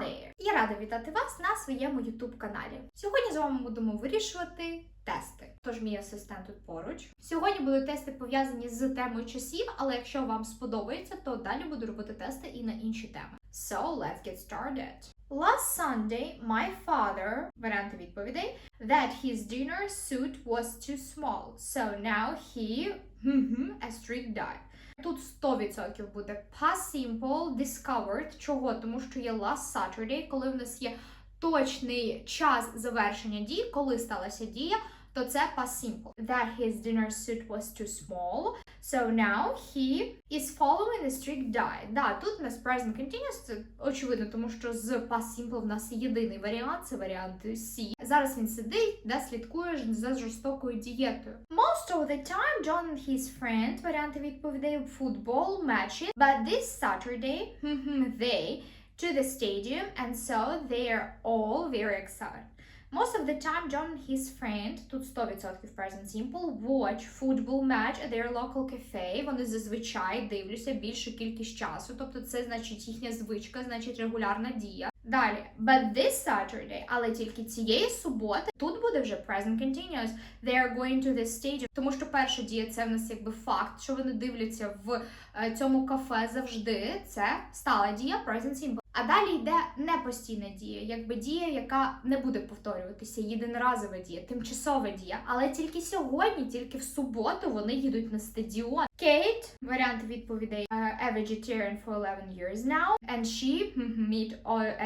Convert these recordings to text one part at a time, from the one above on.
there! Я рада вітати вас на своєму YouTube каналі. Сьогодні з вами будемо вирішувати тести. Тож мій асистент тут поруч. Сьогодні будуть тести пов'язані з темою часів, але якщо вам сподобається, то далі буду робити тести і на інші теми. So let's get started. Last Sunday, my father, варіанти відповідей, that his dinner suit was too small, so now he mhm, a strict diet. Тут 100% буде past simple discovered. Чого? Тому що є last Saturday, коли в нас є точний час завершення дії, коли сталася дія, то це past simple. That his dinner suit was too small, so now he is following a strict diet. Да, тут у нас present continuous, це очевидно, тому що з past simple в нас єдиний варіант, це варіант C. Зараз він сидить, де слідкує за жорстокою дієтою. Most of the time, John and his friend, варіанти відповідей football matches, but this Saturday, they to the stadium and so they are all very excited. Most of the time, John and his friend, тут 100% present simple, watch football match at their local cafe. Вони зазвичай дивляться більшу кількість часу, тобто це значить їхня звичка, значить регулярна дія. Далі, but this Saturday, але тільки цієї суботи, тут буде вже present continuous. They are going to the stadium, тому що перша дія це в нас якби факт, що вони дивляться в е, цьому кафе завжди. Це стала дія present simple. А далі йде непостійна дія, якби дія, яка не буде повторюватися, єдиноразова дія, тимчасова дія. Але тільки сьогодні, тільки в суботу, вони їдуть на стадіон. Кейт, варіант відповідей uh, a vegetarian for 11 years now, and she meet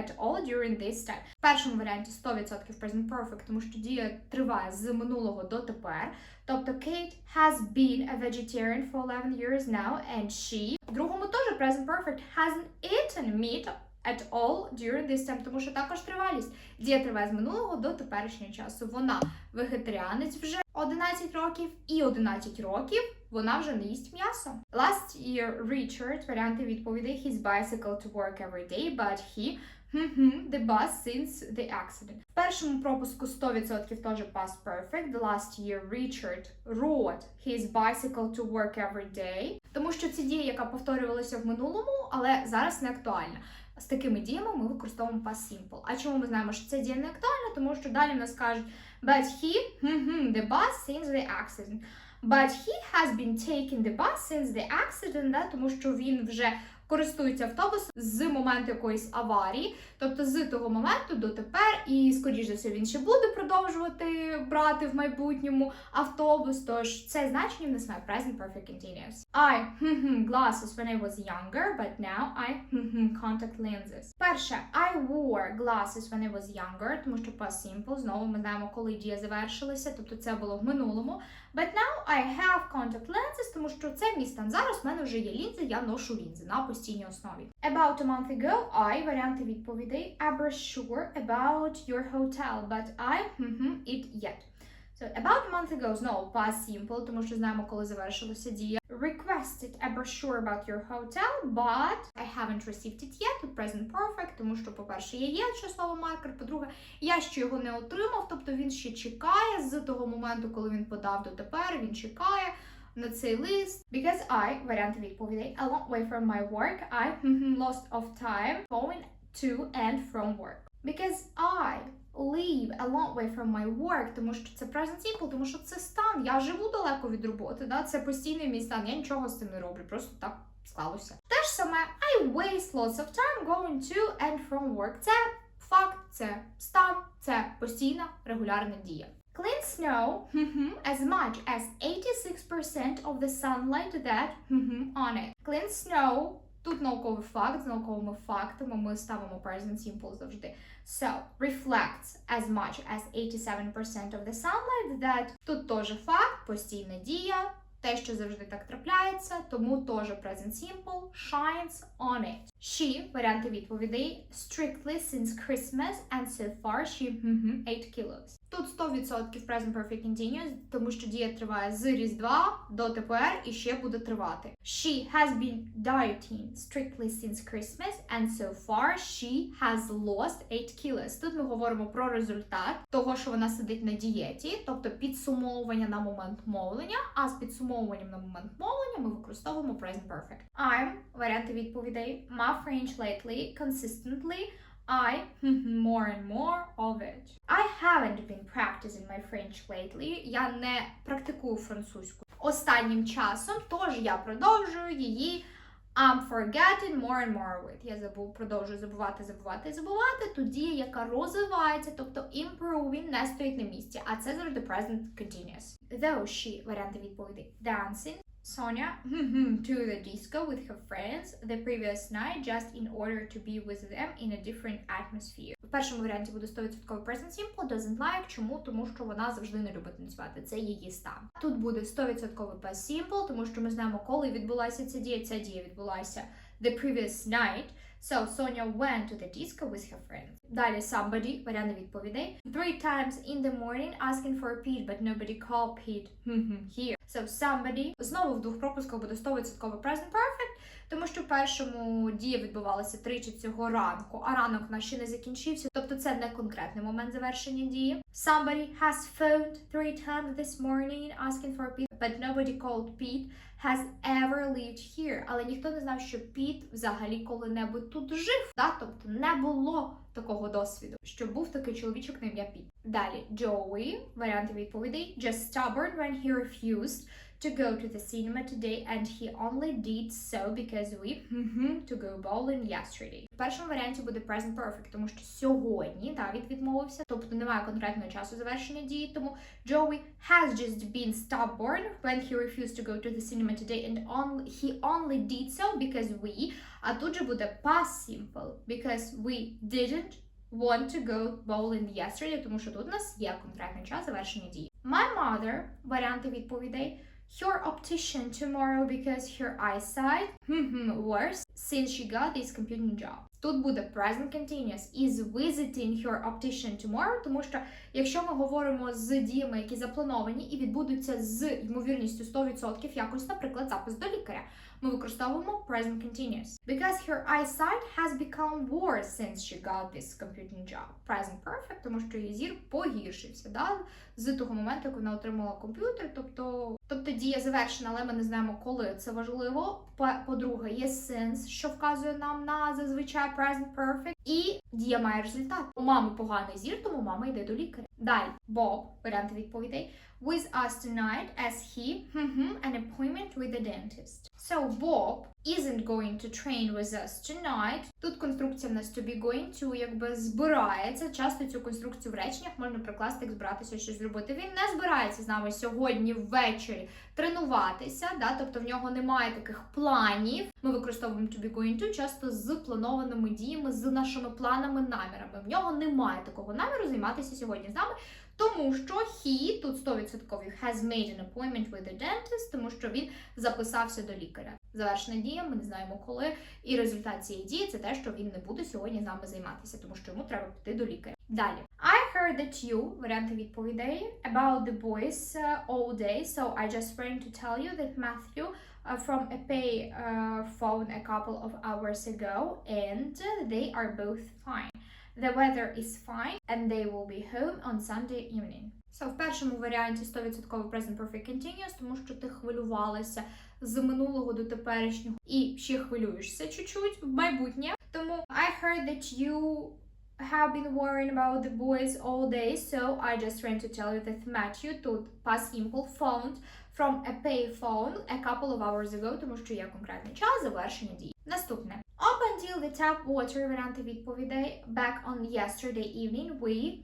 at all during this time. В першому варіанті 100% present perfect, тому що дія триває з минулого до тепер. Тобто Kate has been a vegetarian for 11 years now, and she, в другому теж present perfect, hasn't eaten meat at all during this time, тому що також тривалість. Дія триває з минулого до теперішнього часу. Вона вегетаріанець вже 11 років, і 11 років вона вже не їсть м'ясо. Last year Richard, варіанти відповідей, his bicycle to work every day, but he Mhm, the bus since the accident. В першому пропуску 100% теж past perfect. The last year Richard rode his bicycle to work every day. Тому що це дія, яка повторювалася в минулому, але зараз не актуальна. З такими діями ми використовуємо past simple. А чому ми знаємо, що це дія не актуальна? Тому що далі в нас кажуть but he the bus since the accident. But he has been taking the bus since the accident, да? тому що він вже користується автобусом з моменту якоїсь аварії, тобто з того моменту до тепер, і скоріш за все він ще буде продовжувати брати в майбутньому автобус. Тож це значення в нас має present perfect continuous. I glasses when I was younger, but now I contact lenses. Перше, I wore glasses when I was younger, тому що past simple, знову ми знаємо, коли дія завершилася, тобто це було в минулому. But now I have contact lenses, тому що це мій стан зараз, в мене вже є лінзи, я ношу лінзи на постійній основі. About a month ago, I, варіанти відповідей, I brochure about your hotel, but I it yet. So, about a month ago, знову past simple, тому що знаємо, коли завершилася дія. Requested a brochure about your hotel, but I haven't received it yet. Тут present perfect, тому що, по-перше, є є часовий маркер, по-друге, я ще його не отримав, тобто він ще чекає з того моменту, коли він подав до тепер, він чекає на цей лист. Because I, варіанти відповідей, a long way from my work, I lost of time going to and from work. Because I live a long way from my work, тому що це present simple, тому що це стан. Я живу далеко від роботи, да? це постійний мій стан. Я нічого з цим не роблю, просто так склалося. Те ж саме, I waste lots of time going to and from work. Це факт, це стан, це постійна регулярна дія. Clean snow as much as 86% of the sunlight that on it. Clean snow Тут науковий факт, з науковими фактами ми ставимо present simple завжди. So, reflects as much as 87% of the sunlight that тут теж факт, постійна дія, те, що завжди так трапляється, тому теж present simple shines on it. She, варіанти відповідей, strictly since Christmas and so far she mm 8 kilos. Тут 100% present perfect continuous, тому що дія триває з Різдва до тепер і ще буде тривати. She has been dieting strictly since Christmas and so far she has lost 8 kilos. Тут ми говоримо про результат того, що вона сидить на дієті, тобто підсумовування на момент мовлення, а з підсумовуванням на момент мовлення ми використовуємо present perfect. I'm, варіанти відповідей, my French lately consistently I more and more of it. I haven't been practicing my French lately. Я не практикую французьку останнім часом, тож я продовжую її I'm forgetting more and more of. Я забув, продовжую забувати, забувати, забувати. Ту дія, яка розвивається, тобто improving не стоїть на місці, а це завжди present continuous. Though she, варіанти відповіді, dancing, Sonia to the disco with her friends the previous night just in order to be with them in a different atmosphere. В першому варіанті буде 100% present simple, doesn't like. Чому? Тому що вона завжди не любить танцювати. Це її стан. Тут буде 100% past simple, тому що ми знаємо, коли відбулася ця дія. Ця дія відбулася the previous night. So Sonia went to the disco with her friends. Далі somebody, варіанти відповідей. Three times in the morning asking for Pete, but nobody called Pete here. So somebody. Знову в двох пропусках буде 100% present perfect, тому що в першому дія відбувалася тричі цього ранку, а ранок у нас ще не закінчився. Тобто це не конкретний момент завершення дії. Somebody has phoned three times this morning asking for Pete, but nobody called Pete has ever lived here. Але ніхто не знав, що Піт взагалі коли-небудь тут жив. Да? Тобто не було такого досвіду, що був такий чоловічок на ім'я Піт. Далі Joey, варіанти відповідей. Just stubborn when he refused to go to the cinema today and he only did so because we to go bowling yesterday. В першому варіанті буде present perfect, тому що сьогодні Давід відмовився, тобто немає конкретного часу завершення дії, тому Joey has just been stubborn when he refused to go to the cinema today and only, he only did so because we, а тут же буде past simple, because we didn't want to go bowling yesterday, тому що тут у нас є конкретний час завершення дії. My mother, варіанти відповідей, her optician tomorrow because her eyesight worse since she got this computing job. Тут буде present continuous is visiting her optician tomorrow, тому що якщо ми говоримо з діями, які заплановані і відбудуться з ймовірністю 100%, якось, наприклад, запис до лікаря, ми використовуємо present continuous. Because her eyesight has become worse since she got this computing job. Present perfect, тому що її зір погіршився, да? з того моменту, як вона отримала комп'ютер, тобто, тобто дія завершена, але ми не знаємо, коли це важливо. По- По-друге, є since, що вказує нам на зазвичай present perfect, і дія має результат. У мами поганий зір, тому мама йде до лікаря. Далі, Боб, варіанти відповідей. With us tonight as he an appointment with the dentist. So Bob isn't going to train with us tonight. Тут конструкція в нас to be going to якби збирається. Часто цю конструкцію в реченнях можна прикласти, як збиратися щось зробити. Він не збирається з нами сьогодні ввечері тренуватися, да? тобто в нього немає таких планів. Ми використовуємо to be going to часто з планованими діями, з нашими планами, намірами. В нього немає такого наміру займатися сьогодні з нами. Тому що he, тут 100% has made an appointment with the dentist, тому що він записався до лікаря. Завершена дія, ми не знаємо коли. І результат цієї дії це те, що він не буде сьогодні з нами займатися, тому що йому треба піти до лікаря. Далі. Heard that you, варіанти відповідей, about the boys uh, all day, so I just ran to tell you that Matthew uh, from a pay uh, phone a couple of hours ago, and they are both fine. The weather is fine, and they will be home on Sunday evening. So, в першому варіанті 100% present perfect continuous, тому що ти хвилювалася з минулого до теперішнього і ще хвилюєшся чуть-чуть в майбутнє. Тому I heard that you have been worrying about the boys all day, so I just ran to tell you that Matthew тут past simple phoned from a payphone a couple of hours ago, тому що є конкретний час завершення дії. Наступне. Up until the tap water варіанти відповідей back on yesterday evening we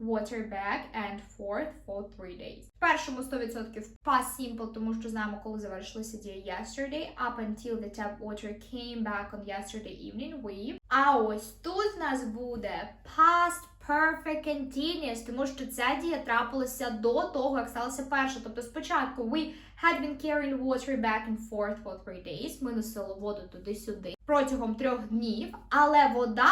water back and forth for three days. В першому 100% past simple, тому що знаємо, коли завершилася дія yesterday. Up until the tap water came back on yesterday evening we. А ось тут в нас буде past perfect continuous, тому що ця дія трапилася до того, як сталося перша. Тобто спочатку we had been carrying water back and forth for three days. Ми носили воду туди-сюди протягом трьох днів, але вода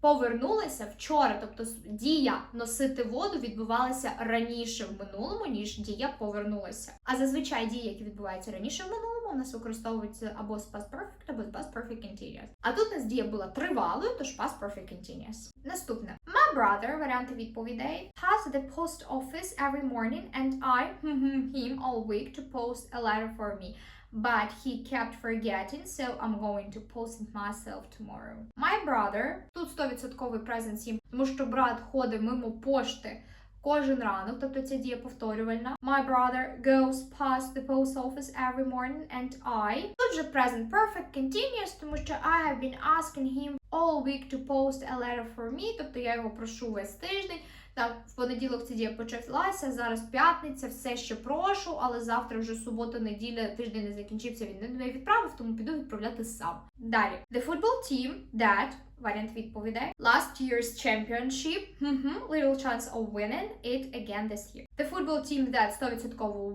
повернулася вчора. Тобто дія носити воду відбувалася раніше в минулому, ніж дія повернулася. А зазвичай дії, які відбуваються раніше в минулому, у нас використовуються або з past perfect, або з past perfect continuous. А тут у нас дія була тривалою, тож past perfect continuous. Наступне. My brother, варіанти відповідей, has the post office every morning and I him all week to post a letter for me. but he kept forgetting, so I'm going to post it myself tomorrow. My brother, тут 100% present simple, тому що брат ходить мимо пошти Кожен ранок, тобто ця дія повторювальна. My brother goes past the post office every morning and I. Тут же present perfect continuous, тому що I have been asking him all week to post a letter for me, тобто я його прошу весь тиждень. Так, в понеділок ця дія почалася, зараз п'ятниця, все ще прошу, але завтра вже субота, неділя, тиждень не закінчився, він не відправив, тому піду відправляти сам. Далі. The football team that Варіант відповідей. Last year's championship. Мгм. Little chance of winning it again this year. The football team that 100%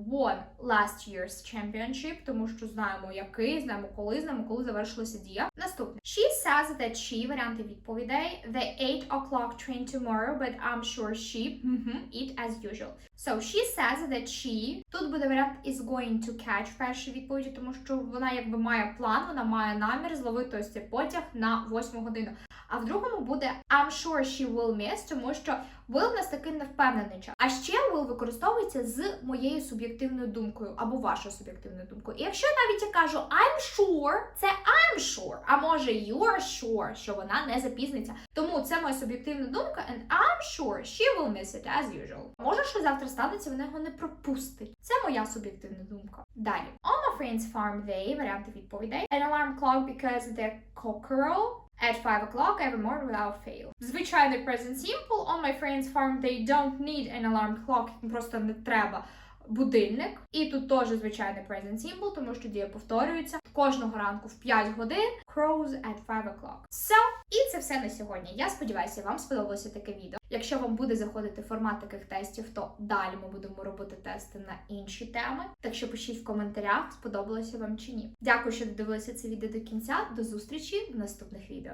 won last year's championship, тому що знаємо який, знаємо коли, знаємо коли завершилася дія. Наступне. She says that she, варіанти відповідей. The 8 o'clock train tomorrow, but I'm sure she мгм, it as usual. So she says that she, тут буде варіант is going to catch в першій відповіді, тому що вона якби має план, вона має намір зловити ось цей потяг на 8 годину. А в другому буде I'm sure she will miss, тому що will в нас такий невпевнений час. А ще will використовується з моєю суб'єктивною думкою або вашою суб'єктивною думкою. І якщо навіть я кажу I'm sure, це I'm sure, а може you're sure, що вона не запізниться. Тому це моя суб'єктивна думка, and I'm sure she will miss it as usual. Може, що завтра станеться, вона його не пропустить. Це моя суб'єктивна думка. Далі. On my friend's farm they, варіанти відповідей. An alarm clock because the cockerel at 5 o'clock every morning without fail. Звичайний present simple. On my friend's farm they don't need an alarm clock. Їм просто не треба Будильник. І тут теж звичайний present simple, тому що дія повторюється кожного ранку в 5 годин. Crows at 5 o'clock. So, і це все на сьогодні. Я сподіваюся, вам сподобалося таке відео. Якщо вам буде заходити формат таких тестів, то далі ми будемо робити тести на інші теми. Так що пишіть в коментарях, сподобалося вам чи ні. Дякую, що додивилися це відео до кінця. До зустрічі в наступних відео.